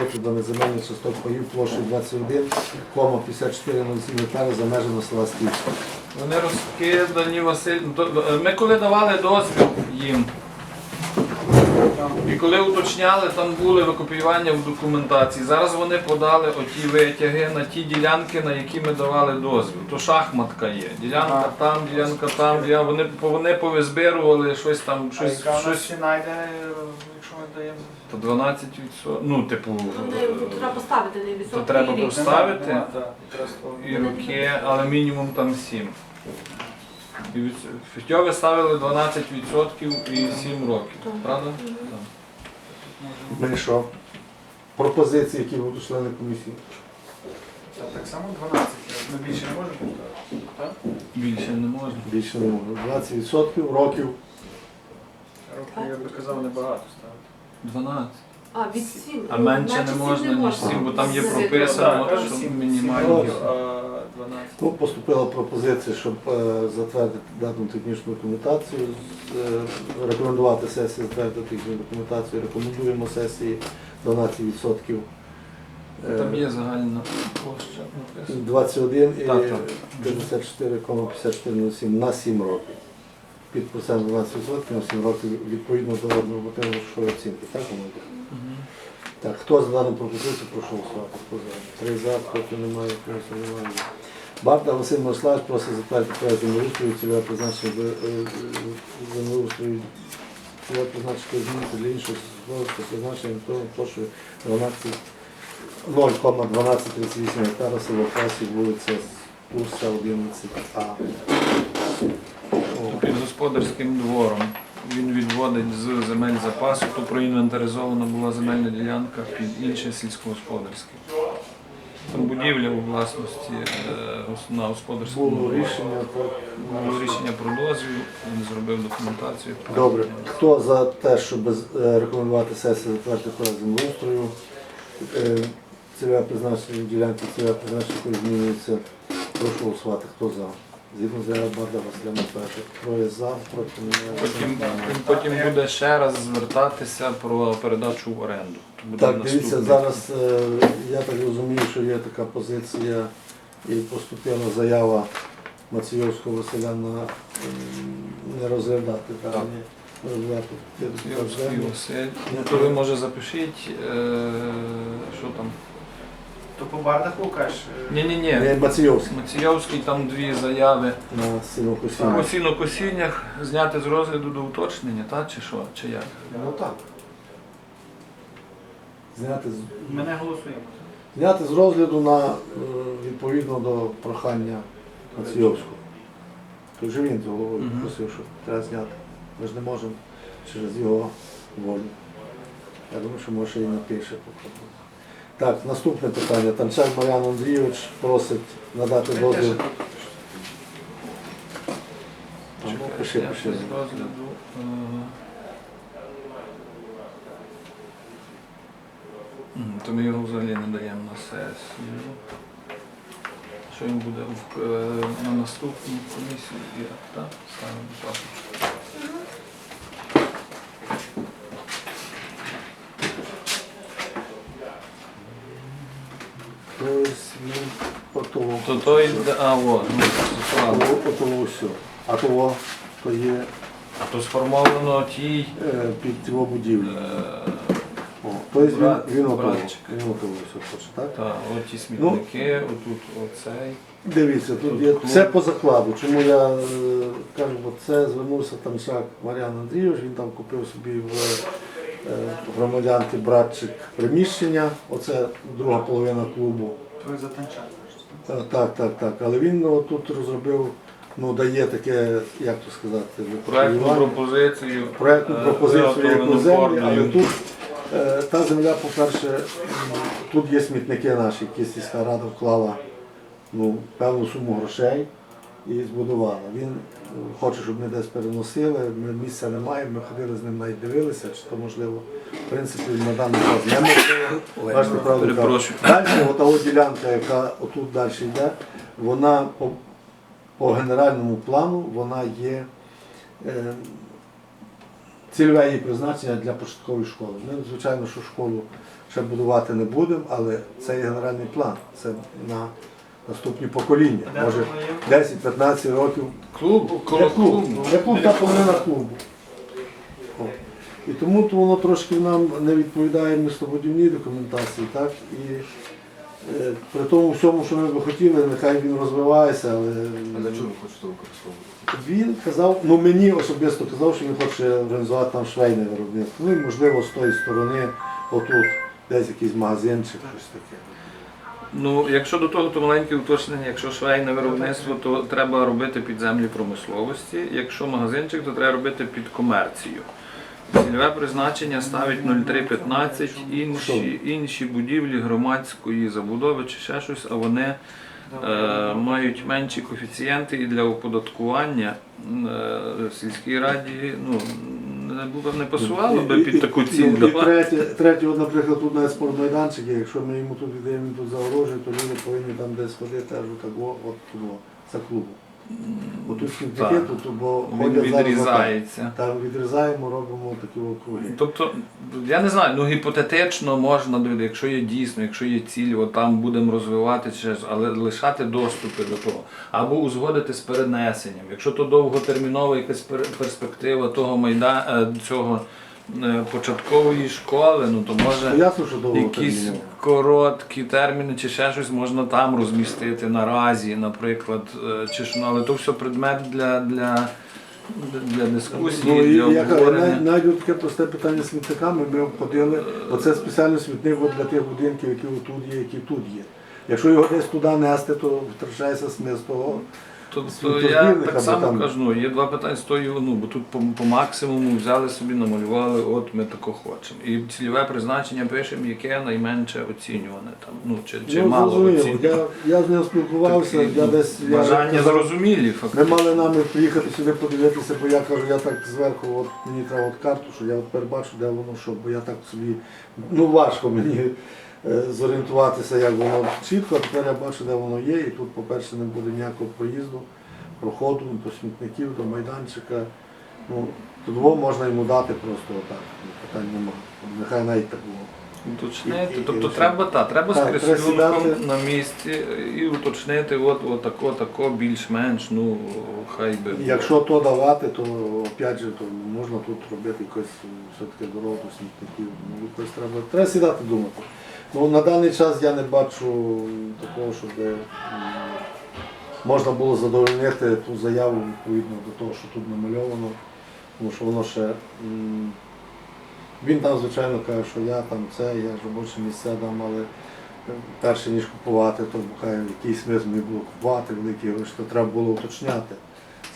До земельних часток паїв площею 21,5407 гектари за межами села Скіфська. Вони розкидані Василь. Ми коли давали дозвіл їм. І коли уточняли, там були викопіювання в документації. Зараз вони подали оті витяги на ті ділянки, на які ми давали дозвіл. То шахматка є. Ділянка там, ділянка там, ділянка. Вони, вони повизбирували щось там, А щось, яка щось ми даємо? по 12%. Ну, типу, Ну, не, е, Треба поставити не то треба і рік. просто Нема, так, якраз то. і роки, але мінімум там 7. І від- ставили 12% і 7 років. Так. Правда? Так. Ми що? Пропозиції, які будуть члени комісії. Так само 12, ми більше не можемо поставити. Так? Більше не можна. Більше не можу. 20% років. Років, я би казав, небагато ставити. 12. А, від 7. А менше не можна, ніж 7, бо там є прописано, що мінімальні. сім років, а 12. Ну, поступила пропозиція, щоб е, затвердити дану технічну документацію, е, рекомендувати сесії затвердити технічну документацію, рекомендуємо сесії 12%. Е, Там є загальна площа написана. 21 і Так, так. 54,5407 на 7 років. Під процент 12% на 7 років відповідно до нормативної грошової оцінки. Так, воно йде? Так, хто за дану пропозицію, прошу голосувати. Хто за? Три за, проти немає, проти немає. Барта Василь Мирославович просить затвердити проект землеустрою, цільове призначення е, е, землеустрою, цільове призначення змінити для іншого сільськогосподарського призначення того площею 12 0,1238 гектара село Красів, вулиця Урса, 11А. Господарським двором. Він відводить з земель запасу, то проінвентаризована була земельна ділянка під інше сільськогосподарське. Там будівля у власності е, на господарському Було дворі. рішення, так. Було рішення про дозвіл, він зробив документацію. Добре. Хто за те, щоб е, рекомендувати сесію затвердити проект землеустрою? Е, Цільове призначення ділянки, цільове призначення змінюється. Прошу голосувати. Хто за? Згідно з Барда Василя Матвеша. Троє за, проти Потім, немає. потім буде ще раз звертатися про передачу в оренду. Буде Так, дивіться, наступний. зараз е, я так розумію, що є така позиція і поступила заява Мацієвського Василя на м, не розглядати Так. питання. Розглядати. Йовський Василь. То ви може запишіть, е, що там. То по Бардаку кажеш? е, Ні, ні, Не ні. Мацієвський там дві заяви. на По сінокосіння. сінокосіннях зняти з розгляду до уточнення, та чи що? Чи як? Ну так. Зняти з, Ми не голосуємо. зняти з розгляду на е, відповідно до прохання Мацієвського. То вже він з головою Мгм. просив, що треба зняти. Ми ж не можемо через його волю. Я думаю, що може і напише. поки. Так, наступне питання. Танчак Мар'ян Андрійович просить надати дозвіл. А, ну, Пиши, пиши. То ми його взагалі не даємо на сесію. Що він буде в, е, на наступній комісії? Так? Ставимо так. Тобто він отого. То той, а от, ну. Отого, отого все. А того то є А то сформовано тій. е, під його будівлю. е, О, тобто він, брат- він отого. братчик. Він отого все хоче, так? Та, от ті смітники, отут оцей. Дивіться, тут Тут є клуб. все по закладу. Чому я е, кажу, бо це звернувся там шаг Мар'ян Андрійович, він там купив собі в е, громадянки братчик приміщення. Оце друга половина клубу. Ви за танчак. Е, Так, так, так. Але він ну, тут розробив, ну дає таке, як то сказати, проєктну пропозицію. проєктну е, пропозицію яку землі, але тут е, та земля, по-перше, тут є смітники наші, які сільська рада вклала ну, певну суму грошей і збудувала. Він е, хоче, щоб ми десь переносили, ми місця немає, ми ходили з ним навіть дивилися, чи то можливо, в принципі, на даний час. Бачите, правду Далі, ота от ділянка, яка отут далі йде, вона по, по генеральному плану вона є е, цільове її призначення для початкової школи. Ми, звичайно, що школу ще будувати не будемо, але це є генеральний план. Це на наступні покоління. А Може 10-15 років Клуб, Для клубу. Для клубу та половина клубу. О. І тому то воно трошки нам не відповідає містобудівній документації, так? І е, при тому всьому, що ми би хотіли, нехай він розвивається, але А для чого ви хочете використовувати? він казав, ну мені особисто казав, що він хоче організувати там швейне виробництво. Ну і можливо з тої сторони, отут, десь якийсь магазинчик, щось таке. Ну, якщо до того, то маленьке уточнення, якщо швейне виробництво, то треба робити під землі промисловості. Якщо магазинчик, то треба робити під комерцію. Цільове призначення ставить 0315, інші, інші будівлі громадської забудови чи ще щось, а вони е, мають менші коефіцієнти і для оподаткування е, в сільській раді ну, було- не пасувало би під таку і- і, І третє, третє, от, наприклад, тут навіть спортмайданчик, є, якщо ми йому тут віддаємо він тут загорожує, то люди повинні там десь ходити аж отак, от туди, за клубом. Смітники, Так. тут, бо Він ходять зараз відрізається. Там відрізаємо, робимо такі округи. Тобто, я не знаю, ну гіпотетично можна, якщо є дійсно, якщо є ціль, от там будемо розвивати, чи але лишати доступи до того. Або узгодити з перенесенням. Якщо то довготермінова якась пер- перспектива того майда, е, цього початкової школи, ну то може ясно, що довго якісь терміново. короткі терміни чи ще щось можна там розмістити наразі, наприклад, е, чи що, ну, але то все предмет для, для, для дискусії, Ну, і, для я кажу, обговорення. навіть, навіть таке просте питання з смітниками, ми обходили, оце спеціальний смітник от для тих будинків, які тут є, які тут є. Якщо його десь туди нести, то втрачається смисл того. Тобто я так само там- кажу, ну, є два питання з тою, ну, бо тут по, по максимуму взяли собі, намалювали, от ми тако хочемо. І цільове призначення пишемо, яке найменше оцінюване там, ну, чи, чи ну, мало оцінюване. Я, я з ним спілкувався, Такі, я десь Бажання казав, зрозумілі, Ми мали нами приїхати сюди подивитися, бо я кажу, я так зверху, от мені треба от карту, що я от перебачу, де воно що, бо я так собі, ну важко мені зорієнтуватися, як воно чітко, а тепер я бачу, де воно є, і тут, по-перше, не буде ніякого проїзду, проходу до смітників, до майданчика. Ну, тут можна йому дати просто отак, ну, питань немає. Нехай навіть так було. Уточнити. І- і- Тобто і- треба, та, треба Так, з треба на місці і уточнити, от, от тако, тако, більш-менш, ну, хай би. Якщо то давати, то опять же, то можна тут робити якось е, все-таки дорогу до смітників. Ну, якось треба, треба сідати думати. Ну, на даний час я не бачу такого, щоб можна було задовольнити ту заяву відповідно до того, що тут намальовано. Тому що воно ще. Він там, звичайно, каже, що я там це, я ж робоче місця дам, але е, перше ніж купувати, то хай який смисл не було купувати великі гроші, треба було уточняти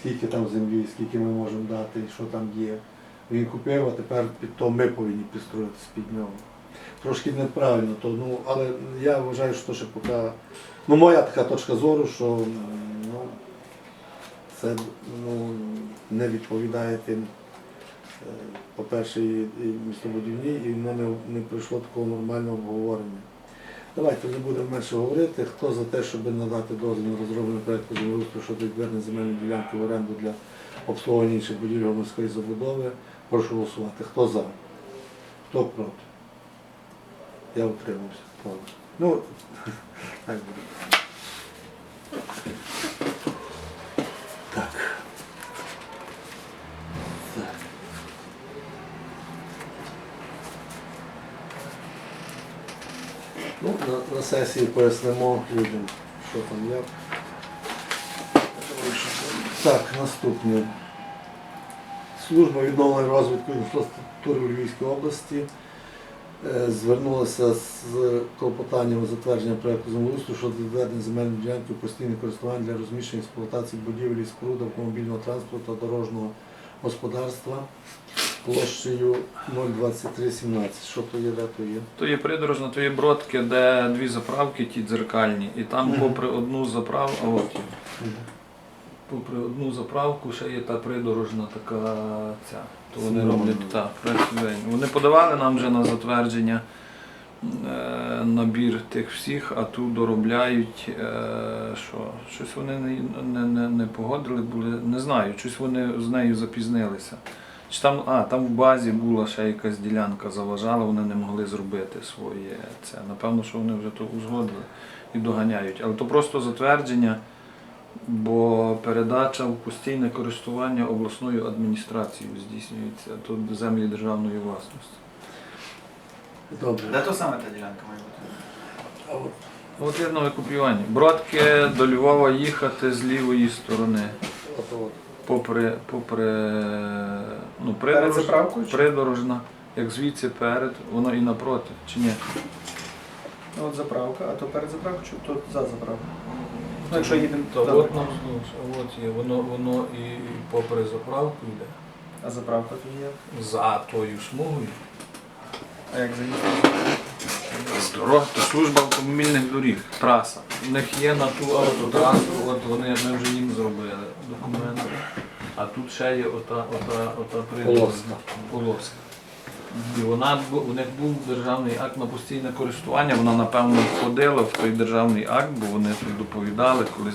скільки там землі, скільки ми можемо дати, що там є. Він купив, а тепер під то ми повинні підстроїтися під нього. Трошки неправильно, то, ну, але я вважаю, що ще поки. Ну, моя така точка зору, що ну, це ну, не відповідає тим, е, по-перше, і, містобудівній, і воно не, не пройшло такого нормального обговорення. Давайте не будемо менше говорити. Хто за те, щоб надати дозвіл на розроблення проєкту землеустрою щодо відведення земельної ділянки в оренду для обслуговування інших будівель громадської забудови, прошу голосувати. Хто за? Хто проти? Я утримався. Ну, так буде. Так. Так. Ну, на, на сесії пояснимо людям, що там як. Так, наступне. Служба відновлення розвитку інфраструктури у Львівській області е, звернулася з клопотанням затвердження проєкту землеустрою щодо відведення земельної ділянки у постійне користування для розміщення експлуатації будівель і споруд автомобільного транспорту та дорожнього господарства площею 02317. Що то є, де то є? То є придорожна, то є бродки, де дві заправки, ті дзеркальні, і там попри одну заправку, а от є. попри одну заправку ще є та придорожна така ця. То вони роблять так, працюють. Вони подавали нам вже на затвердження е, набір тих всіх, а тут доробляють, е, що щось вони не, не, не, не погодили, були, не знаю, щось вони з нею запізнилися. Чи там, а, там в базі була ще якась ділянка заважала, вони не могли зробити своє це. Напевно, що вони вже то узгодили і доганяють. Але то просто затвердження, бо передача в постійне користування обласною адміністрацією здійснюється. Тут землі державної власності. Добре. Де то саме та ділянка має бути? От є нове копіювання. Бродки до Львова їхати з лівої сторони. Попри, попри ну, придорож- придорожна, як звідси перед, воно і напроти, чи ні? Ну, От заправка, а то перед заправкою, чи то за заправкою? Ну, якщо їдемо То от нам знову, от є, воно, воно і попри заправку йде. а заправка тут є. За тою смугою. А як заїхати? Дорога, то служба автомобільних доріг, траса. У них є на ту автотрасу, от вони ми вже їм зробили документи. А тут ще є ота, ота, ота придорожна Полоска. полоска. І вона у них був державний акт на постійне користування. Вона напевно входила в той державний акт, бо вони тут доповідали, коли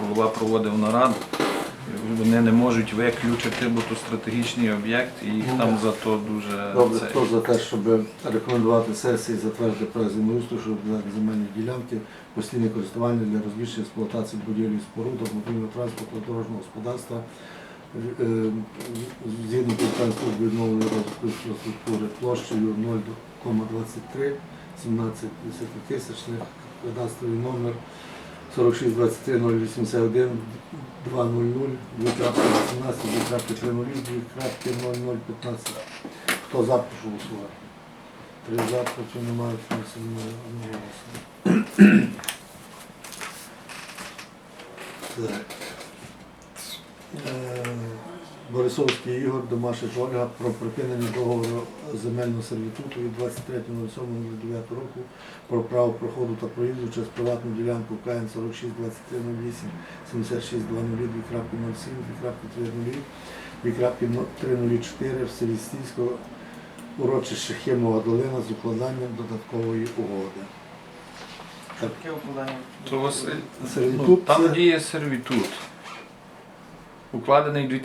голова проводив нараду. Вони не можуть виключити, бо то стратегічний об'єкт, і їх там за то дуже Добре, це- хто за те, щоб рекомендувати сесії затвердити проект землеустрою, щоб земельні ділянки, постійне користування для розміщення експлуатації будівлі споруд, автомобільного транспорту, дорожнього господарства, згідно питань служби відновлення розвитку інфраструктури площею 0,23, 17 десятитисячних, кадастровий номер 46 23 081 200 218 230 200 Хто за, прошу голосувати. Три за, проти немає, внесено одноголосно. Так. Е, Борисовський Ігор, Домашич Ольга про припинення договору земельного сервітуту від 23.07.09 року про право проходу та проїзду через приватну ділянку КН 46 2308 76 00 2.07 2.300 2.304 в селі Стільського урочище Химова долина з укладанням додаткової угоди. Що таке укладання? То Василь, ну, Сервітут там діє сервітут. Укладений